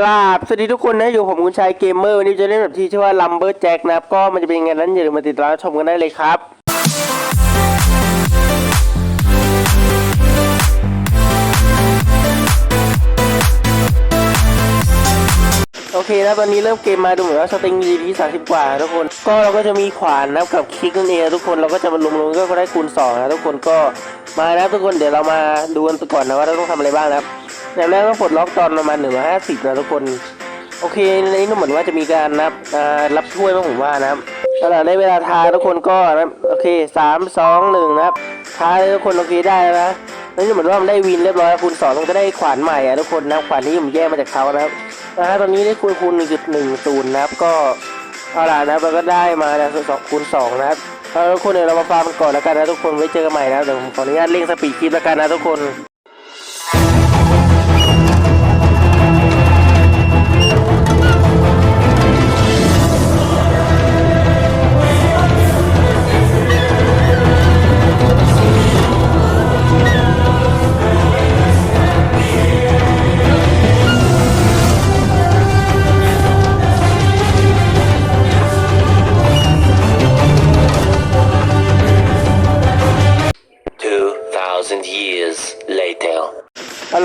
กราบสวัสดีทุกคนนะอยู่ผมคุณชายเกมเมอร์วันนี้จะเล่นแบบที่ชื่อว่าลัมเบอร์แจ็คนะครับ ก็มันจะเป็นยังไงนั้นอย่าลืมมาติดตามชมกันได้เลยครับ โอเคนะตอนนี้เริ่มเกมมาดูเหมือนว่าสติงมีที่สามสิบกว่าทุกคน ก็เราก็จะมีขวานนะกับคลิกนั่นเองทุกคนเราก็จะมารวมๆก็ได้คูณสองนะทุกคนก็มานะทุกคนเดี๋ยวเรามาดูกันก่อนนะว่าเราต้องทำอะไรบ้างนะครับ อย่างแรกต้องปลดล็อกตอนประมาณหนึ่งร้อยห้าสิบนะทุกคน โอเคในนี้ก็เหมือนว่าจะมีการนับรับถ้วยบ้างผมว่านะครับตลาดได้เวลาทาทุกคนก็นะโอเคสามสองหนึ่งนะครับทาทุกคนโอเคได้แล้วนะนี่เหมือนว่ามันได้วินเรียบร้อยคูณสองมันก็ได้ขวานใหม่อะทุกคนนะขวานที่ผมแย่มาจากเขานะครับนะฮะตอนนี้ได้คูณคูณหนึ่งจุดหนึ่งศูนย์นะครับก็เอาล่ะนะเราก็ได้มาแล้วสองคูณสองนะครับทุกคนเดี๋ยวเรามาฟาร์มกันก่อนแล้วกันนะทุกคนไว้เจอกันใหม่นะเดี๋ยวผมขออนุญาตเร่งสปีดคลิปแล้วกันนะทุกคน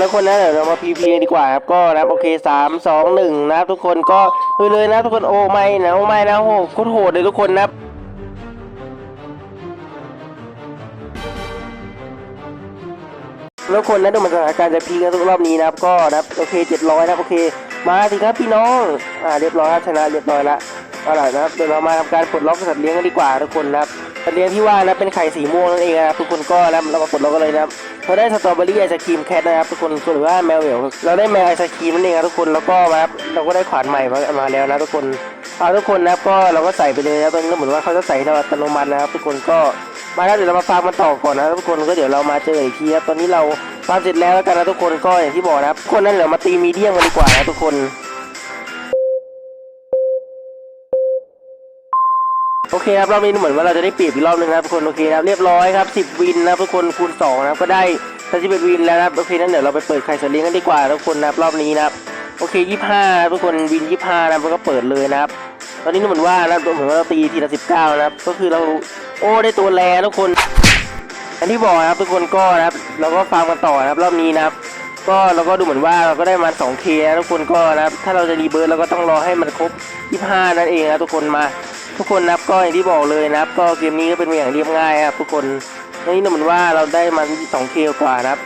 เอาแล้วคนนะเดี๋ยวเรามาพีพีดีกว่าครับก็นะครับโอเคสามสองหนึ่งนะครับทุกคนก็ลุยเลยนะทุกคนโอ้ไม่นะโอ้ไม่นะโอโหโคตรโหดเลยทุกคนนะแล้วคนนะดูมือนสถานการณ์จะพีกันทุกรอบนี้นะครับก็นะครับโอเคเจ็ดร้อยนะโอเค มาสิครับพี่น้องอ่าเรียบร้อยครับชนะเรียบร้อยละเอาล่ะนะครับเดี๋ยวเรามาทำการปลดล็อกสัตว์เลี้ยงกันดีกว่าทุกคนนะครับสัตว์เลี้ยงที่ว่านะเป็นไข่สีม่วงนั่นเองนะครับทุกคนก็นะครับเรามาปลดล็อกกันเลยนะครับ เราได้สตรอเบอรี่ไอศครีมแคทนะครับทุกคนหรือว่าแมวเหมียวเราได้แมวไอศครีมนั่นเองครับทุกคนแล้วก็นะครับเราก็ได้ขวานใหม่มามาแล้วนะทุกคนเอาทุกคนนะครับก็เราก็ใส่ไปเลยนะตอนนี้ก็เหมือนว่าเขาจะใส่เราอัตโนมัตินะครับทุกคนก็มาแล้วเดี๋ยวเรามาฟาร์มมันต่อก่อนนะทุกคนก็เดี๋ยวเรามาเจออีกทีครับตอนนี้เราฟาร์มเสร็จแล้วแล้วกันนะทุกคนก็อย่างที่บอกนะครับคนนั้นเดี๋ยวมาตีมีเดียมกันดีกว่านะทุกคน โอเคครับรอบนี้เหมือนว่าเราจะได้เปรียบอีกรอบนึงนะครับทุกคนโอเคครับเรียบร้อยครับ 10 วินนะทุกคนคูณ2นะครับก็ได้31วินแล้วนะครับโอเคนั้นเดี๋ยวเราไปเปิดไข่สลิงกันดีกว่าทุกคนนะครับรอบนี้นะครับโอเค 25 ทุกคนวิน 25 นะครับแล้วก็เปิดเลยนะครับ ตอนนี้เหมือนว่านะเหมือนว่าเราตีทีละ19 นะครับ ก็คือเราโอ้ได้ตัวแรทุกคน อันที่บอกนะครับทุกคนก็นะครับเราก็ฟาร์มกันต่อนะครับรอบนี้นะครับก็เราก็ดูเหมือนว่าเราก็ได้มา 2K นะทุกคนก็นะครับถ้าเราจะรีเบิร์ตเราก็ต้องรอให้มันครบ 25 นั่นเองนะทุกคนมา ทุกคนนะครับก็อย่างที่บอกเลยนะครับ ก็เกมนี้ก็เป็นอย่างเรียบง่ายครับทุกคนนนี้ดูเหมือนว่าเราได้มัน 2K กว่านะครับ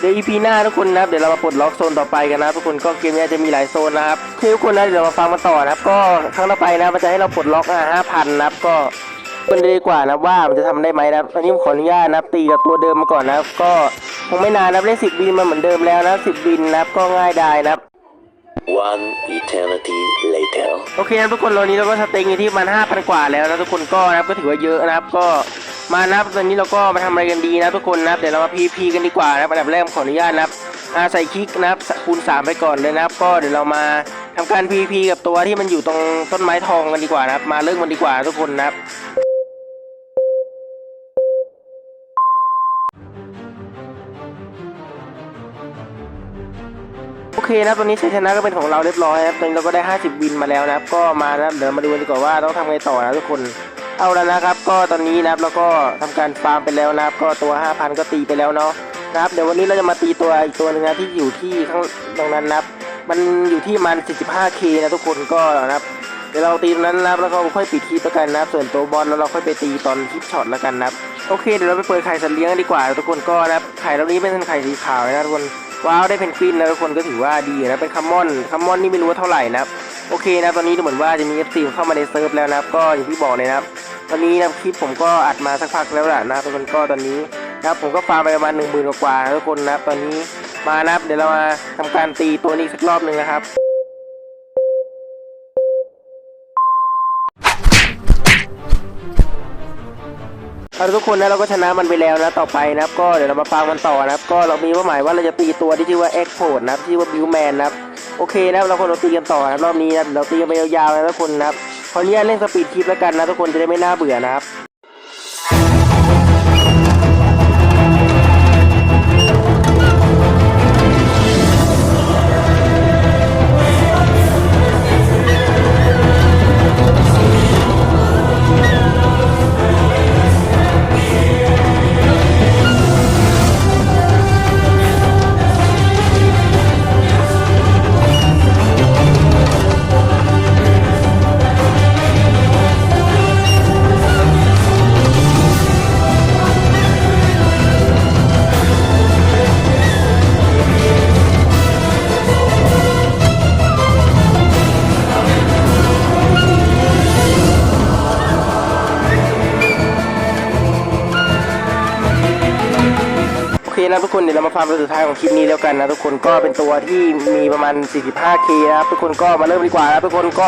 เดี๋ยว EP หน้าทุกคนนะครับเดี๋ยวเรามาปลดล็อกโซนต่อไปกันนะทุกคนก็เกมนี้จะมีหลายโซนนะครับโอทุกคนนะเดี๋ยวมาฟังมาต่อนะครับ ก็ครั้งต่อไปนะมันจะให้เราปลดล็อกอะ5,000นะครับก็มันดีกว่านะว่ามันจะทำได้ไหมนะครับอันนี้ผมขออนุญาตนะครับตีกับตัวเดิมมาก่อนนะครับ ก็คงไม่นานนะครับได้สิบบินมาเหมือนเดิมแล้วนะสิบบินนะครับก็ง่ายได้นะครับ One eternity later. โอเคนะทุกคนตอนนี้เราก็สเต็งอยู่ที่มันห้าพันกว่าแล้วนะทุกคนก็นะครับก็ถือว่าเยอะนะครับก็มานะครับตอนนี้เราก็มาทำอะไรกันดีนะทุกคนนะครับเดี๋ยวเรามาพีพีกันดีกว่านะครับอันดับแรกขออนุญาตนะครับอาใส่คลิกนะครับคูณสามไปก่อนเลยนะครับ ก็เดี๋ยวเรามาทำการพีพีกับตัวที่มันอยู่ตรงต้นไม้ทองกันดีกว่านะครับ มาเริ่มกันดีกว่าทุกคนนะครับ เคนะครับตอนนี้ชัยชนะก็เป็นของเราเรียบร้อยนะครับตอนนี้เราก็ได้ 50 วินมาแล้วนะครับ ก็มานะครับเดี๋ยวมาดูกันดีกว่าว่าต้องทำไงต่อนะทุกคนเอาแล้วนะครับ ก็ตอนนี้นะครับเราก็ทำการฟาร์มไปแล้วนะครับ ก็ตัว 5,000 ก็ตีไปแล้วเนาะนะครับ เดี๋ยววันนี้เราจะมาตีตัวอีกตัวหนึงนะที่อยู่ที่ข้างตรงนั้นนะครับ มันอยู่ที่มัน 45k นะทุกคนก็นะครับเดี๋ยวเราตีตรงนั้นนะครับแล้วก็ค่อยปิดคลิปแล้วกันนะครับ ส่วนตัวบอลแล้วเราค่อยไปตีตอนคลิปช็อตแล้วกันนะครับโอเคเดี๋ยวเราไปเปิดไข่สัตว์เลี้ยงกันดีกว่า ทุกคนก็นะครับไข่เรานี้เป็นไข่สีขาวนะทุกคน ว้าวได้เพนกวินนะทุกคนก็ถือว่าดีนะเป็นคัมมอนคัมมอนนี่ไม่รู้ว่าเท่าไหร่นะครับโอเคนะตอนนี้ดูเหมือนว่าจะมี FC เข้ามาในเซิร์ฟแล้วนะครับก็อย่างที่บอกเลยนะครับตอนนี้นะคลิปผมก็อัดมาสักพักแล้วแหละนะทุกคนก็ตอนนี้นะครับผมก็ฟาร์มไปประมาณหนึ่งหมื่นกว่าๆนะทุกคนนะครับตอนนี้มานะครับเดี๋ยวเรามาทำการตีตัวนี้สักรอบหนึ่งนะครับ เอาทุกคนนะเราก็ชนะมันไปแล้วนะต่อไปนะครับ ก็เดี๋ยวเรามาฟังมันต่อนะครับ ก็เรามีเป้าหมายว่าเราจะตีตัวที่ชื่อว่าเอ็กโพดนะครับชื่อว่าบิวแมนนะครับโอเคนะครับเราคนเราตีกันต่อนะครับรอบนี้นะเราตีกันไปยาวๆนะทุกคนนะครับคราวนี้เล่นสปีดคลิปแล้วกันนะทุกคนจะได้ไม่น่าเบื่อนะครับ คนะทุกคนเดี๋ยวเรามาฟาร์มตัวสุดท้ายของคลิปนี้แล้วกันนะทุกคนก็เป็นตัวที่มีประมาณ 45k นะครับทุกคนก็มาเริ่มดีกว่านะครับทุกคนก็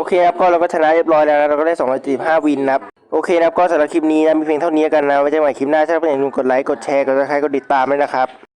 โอเคครับก็เราก็ชนะเรียบร้อยแล้วนะเราก็ได้245วินนะครับโอเคนะครับก็สำหรับคลิปนี้นะมีเพียงเท่านี้กันนะไว้เจอกันใหม่คลิปหน้าถ้าเป็นอย่างไรกดไลค์กดแชร์กดติดตามด้วยนะครับ